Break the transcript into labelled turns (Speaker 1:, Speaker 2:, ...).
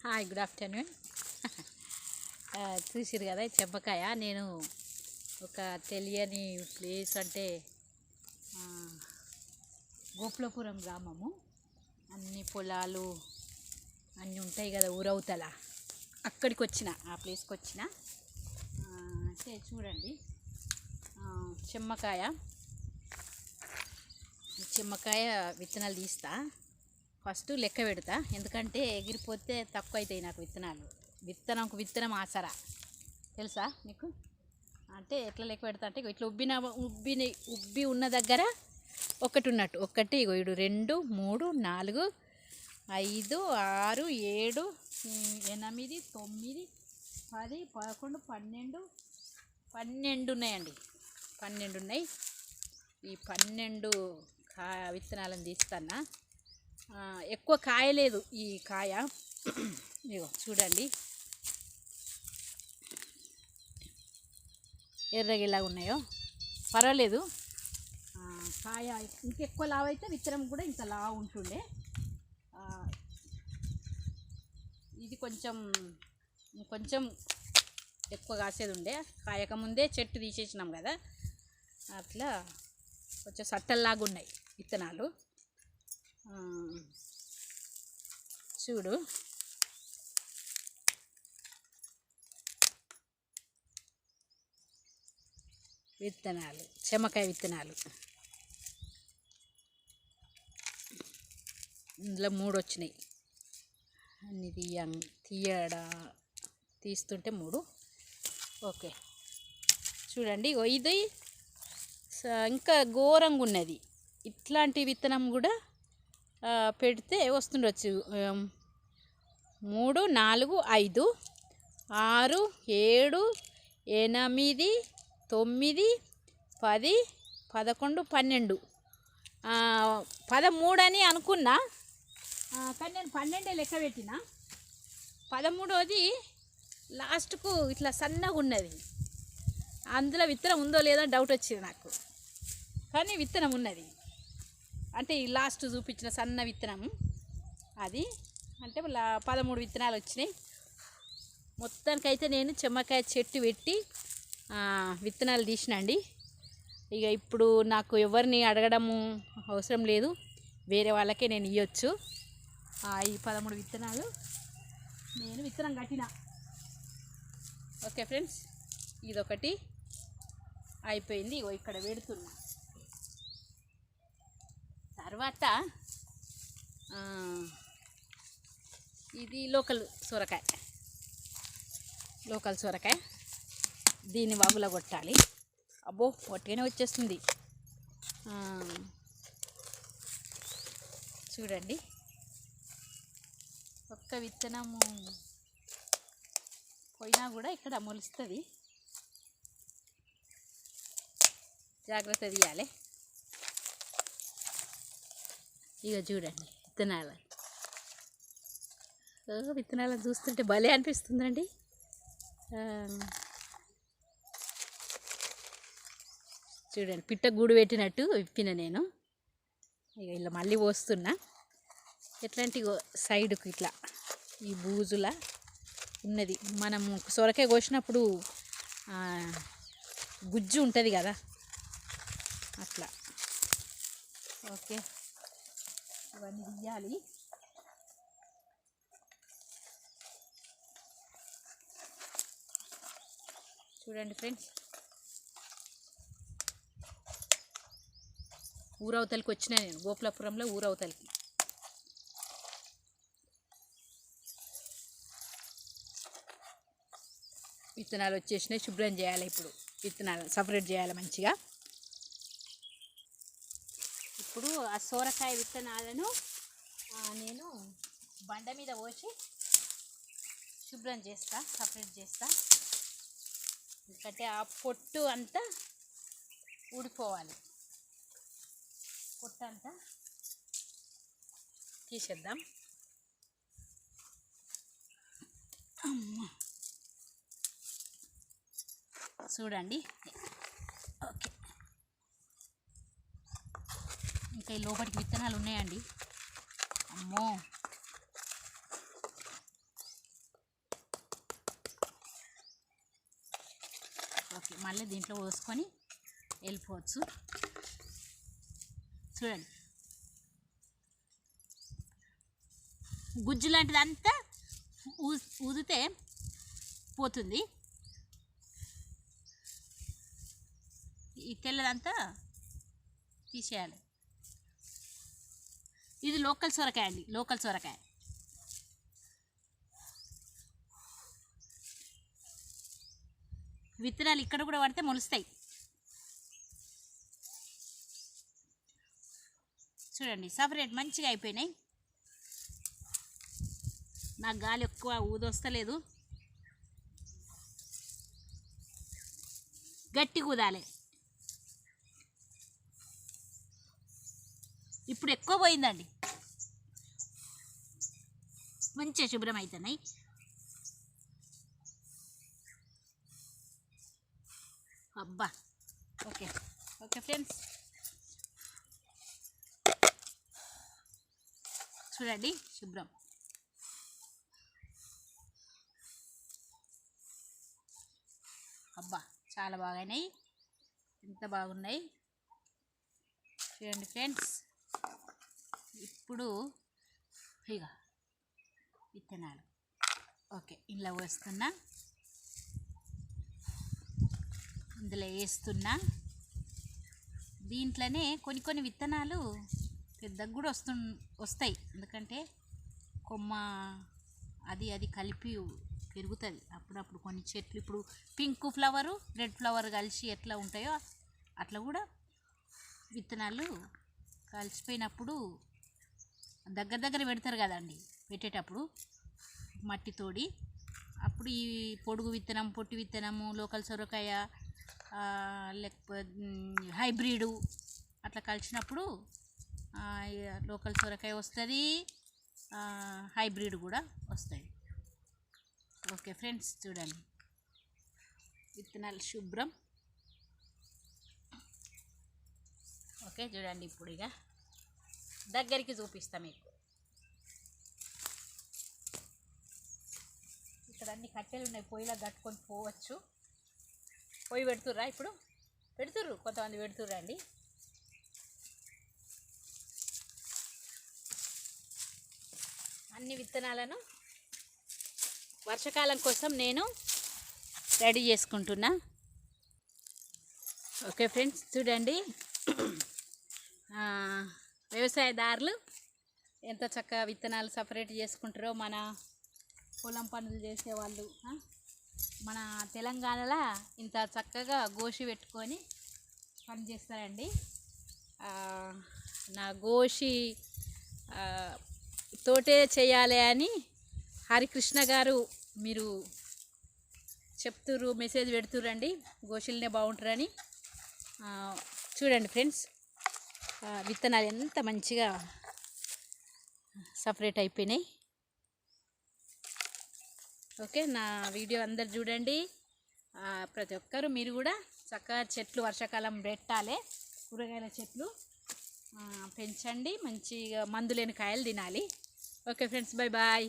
Speaker 1: Hi good afternoon. చూసిరు కదా ఈ చెంపకాయ. నేను ఒక తెలియని ప్లేస్ అంటే గోపులపురం గ్రామము. అన్ని పొలాలు అన్నీ ఉంటాయి కదా ఊరవుతల. అక్కడికి వచ్చిన ఆ ప్లేస్కి వచ్చిన ఆ, అంటే చూడండి చెమ్మకాయ చెమ్మకాయ విత్తనాలు తీస్తా. ఫస్ట్ లెక్క పెడతా. ఎందుకంటే ఎగిరిపోతే తక్కువ అవుతాయి నాకు విత్తనాలు. విత్తనంకు విత్తనం ఆసరా. తెలుసా నీకు? అంటే ఎట్లా లెక్క పెడతా అంటే ఇట్లా ఉబ్బిన ఉబ్బిన ఉబ్బి ఉన్న దగ్గర ఒకటి ఉన్నట్టు. ఒకటి ఇగో రెండు మూడు నాలుగు ఐదు ఆరు ఏడు ఎనిమిది తొమ్మిది పది పదకొండు పన్నెండు పన్నెండు ఉన్నాయండి. పన్నెండు ఉన్నాయి. ఈ పన్నెండు కా విత్తనాలను తీస్తానా ఎక్కువ కాయలేదు ఈ కాయ. ఇగో చూడండి. ఎర్రగిలా ఉన్నాయో? పర్వాలేదు. కాయ ఇంకెక్కువ లావు అయితే విత్తనం కూడా ఇంత లావు ఉంటుండే. ఇది కొంచెం కొంచెం ఎక్కువ కాసేది ఉండే కాయకముందే చెట్టు తీసేసినాం కదా. అట్లా కొంచెం సట్టల్లాగా ఉన్నాయి విత్తనాలు. చూడు. విత్తనాలు చెమకాయ విత్తనాలు. ఇందులో మూడు వచ్చినాయి. అన్ని తీయ తీయడా తీస్తుంటే మూడు. ఓకే. చూడండి ఇది. స- ఇంకా ఘోరంగా ఉన్నది. ఇట్లాంటి విత్తనం కూడా పెడితే వస్తుండొచ్చు. మూడు నాలుగు ఐదు ఆరు ఏడు ఎనిమిది తొమ్మిది పది పదకొండు పన్నెండు. పదమూడు అని అనుకున్నా. కానీ నేను పన్నెండే లెక్క పెట్టిన. పదమూడోది లాస్ట్కు ఇట్లా సన్నగా ఉన్నది. అందులో విత్తనం ఉందో లేదో డౌట్ వచ్చింది నాకు. కానీ విత్తనం ఉన్నది. అంటే ఈ లాస్ట్ చూపించిన సన్న విత్తనం అది. అంటే పదమూడు విత్తనాలు వచ్చినాయి. మొత్తానికైతే నేను చెమ్మకాయ చెట్టు పెట్టి విత్తనాలు తీసినండి ఇక ఇప్పుడు నాకు ఎవరిని అడగడము అవసరం లేదు. వేరే వాళ్ళకే నేను ఇవ్వచ్చు ఈ పదమూడు విత్తనాలు నేను విత్తనం కట్టిన. ఓకే ఫ్రెండ్స్ ఇదొకటి. అయిపోయింది. ఇగో ఇక్కడ పెడుతున్నా. తర్వాత ఇది లోకల్ సొరకాయ. లోకల్ సొరకాయ. దీన్ని వాగులో కొట్టాలి. అబ్బో ఒట్టిగానే వచ్చేస్తుంది. చూడండి. ఒక్క విత్తనము పోయినా కూడా ఇక్కడ మొలుస్తుంది. జాగ్రత్త తీయాలి. ఇక చూడండి విత్తనాలు. విత్తనాలను చూస్తుంటే భలే అనిపిస్తుందండి. చూడండి పిట్ట గూడు పెట్టినట్టు విప్పిన నేను. ఇక ఇలా మళ్ళీ పోస్తున్నా. ఎట్లాంటి సైడ్కు ఇట్లా ఈ బూజుల ఉన్నది. మనం సొరకాయ కోసినప్పుడు గుజ్జు ఉంటుంది కదా అట్లా. ఓకే. ఇవన్నీ తీయాలి. చూడండి ఫ్రెండ్స్. ఊరవతలకి వచ్చిన నేను గోపులాపురంలో ఊరవతలకి. విత్తనాలు వచ్చేసినాయి శుభ్రం చేయాలి ఇప్పుడు. విత్తనాలు సపరేట్ చేయాలి మంచిగా. ఇప్పుడు ఆ సోరకాయ విత్తనాలను నేను బండ మీద పోసి శుభ్రం చేస్తా సపరేట్ చేస్తా. ఎందుకంటే ఆ పొట్టు అంతా ఊడిపోవాలి. పొట్టు అంతా తీసేద్దాం. చూడండి. ఓకే. ఇంకా ఈ లోపలికి విత్తనాలు ఉన్నాయండి. అమ్మో! ఓకే మళ్ళీ దీంట్లో పోసుకొని వెళ్ళిపోవచ్చు. చూడండి. గుజ్జు లాంటిది అంతా ఊదితే పోతుంది. ఈ తెల్లదంతా తీసేయాలి. ఇది లోకల్ సొరకాయ అండి లోకల్ సొరకాయ. విత్తనాలు ఇక్కడ కూడా పడితే మొలుస్తాయి. చూడండి సపరేట్ మంచిగా అయిపోయినాయి. నాకు గాలి ఎక్కువ ఊదొస్తలేదు. గట్టి ఊదాలి. ఇప్పుడు ఎక్కువ పోయిందండి. మంచిగా శుభ్రం అవుతున్నాయి అబ్బా! ఓకే. Okay friends. చూడండి శుభ్రం. అబ్బా! చాలా బాగున్నాయి ఎంత బాగున్నాయి. చూడండి ఫ్రెండ్స్. ఇప్పుడు ఇక విత్తనాలు ఓకే ఇంట్లో వేస్తున్నా ఇందులో వేస్తున్నా. దీంట్లోనే కొన్ని కొన్ని విత్తనాలు పెద్దగా కూడా వస్తు వస్తాయి. ఎందుకంటే కొమ్మ అది అది కలిపి పెరుగుతుంది. అప్పుడప్పుడు కొన్ని చెట్లు ఇప్పుడు పింక్ ఫ్లవరు రెడ్ ఫ్లవర్ కలిసి ఎట్లా ఉంటాయో అట్లా కూడా విత్తనాలు కలిసిపోయినప్పుడు దగ్గర దగ్గర పెడతారు కదండి. పెట్టేటప్పుడు మట్టి తోడి అప్పుడు ఈ పొడుగు విత్తనం పొట్టి విత్తనము లోకల్ సొరకాయ లేకపోతే హైబ్రిడు అట్లా కలిసినప్పుడు లోకల్ సొరకాయ వస్తుంది హైబ్రిడ్ కూడా వస్తాయి ఓకే ఫ్రెండ్స్ చూడండి. విత్తనాలు శుభ్రం ఓకే చూడండి ఇప్పుడు ఇక. దగ్గరికి చూపిస్తా మీకు. ఇక్కడ అన్ని కట్టెలు ఉన్నాయి పొయ్యిలో కట్టుకొని పోవచ్చు. పొయ్యి పెడుతుర్రా ఇప్పుడు? పెడుతుర్రు కొంతమంది పెడుతుర్రండి అన్ని విత్తనాలను వర్షాకాలం కోసం నేను రెడీ చేసుకుంటున్నా. ఓకే ఫ్రెండ్స్ చూడండి. వ్యవసాయదారులు ఎంత చక్కగా విత్తనాలు సపరేట్ చేసుకుంటారో మన పొలం పనులు చేసేవాళ్ళు మన తెలంగాణలో ఇంత చక్కగా గోషి పెట్టుకొని పని చేస్తారండి. నా గోషి తోటే చేయాలి అని హరికృష్ణ గారు మీరు చెప్తుర్రు మెసేజ్ పెడుతుర్రండి. గోషిల్నే బాగుంటారని. చూడండి ఫ్రెండ్స్. విత్తనాలు ఎంత మంచిగా సపరేట్ అయిపోయినాయి. ఓకే నా వీడియో అందరు చూడండి. ప్రతి ఒక్కరు మీరు కూడా చక్కగా చెట్లు వర్షాకాలం పెట్టాలి కూరగాయల చెట్లు పెంచండి మంచిగా మందు లేని కాయలు తినాలి. Okay friends bye bye.